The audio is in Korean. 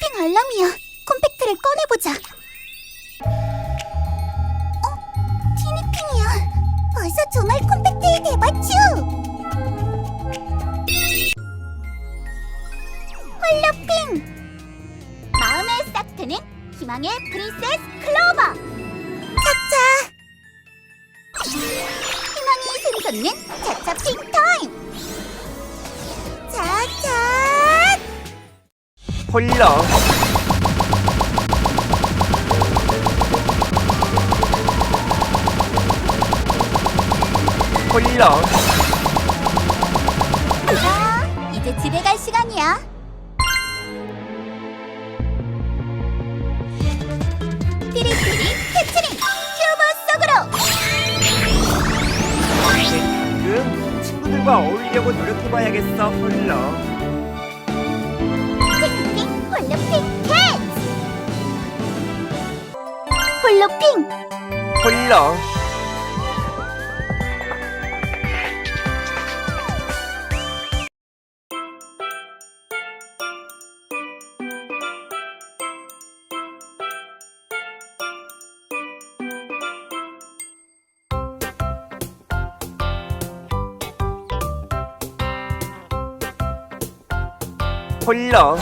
핑 알람이야. 콤팩트를 꺼내보자. 어? 티니핑이야. 어서 종알 콤팩트에 대바추. 홀로핑. 마음의 싹 트는 희망의 프린세스 클로버. 차차. 희망이 샘솟는 차차 핑 타임. 홀러 홀러 자, 이제 집에 갈 시간이야. 띠리띠리 캐치링 큐브 속으로. 지금 친구들과 어울리려고 노력해봐야겠어 홀러 홀로핑. 홀러 홀러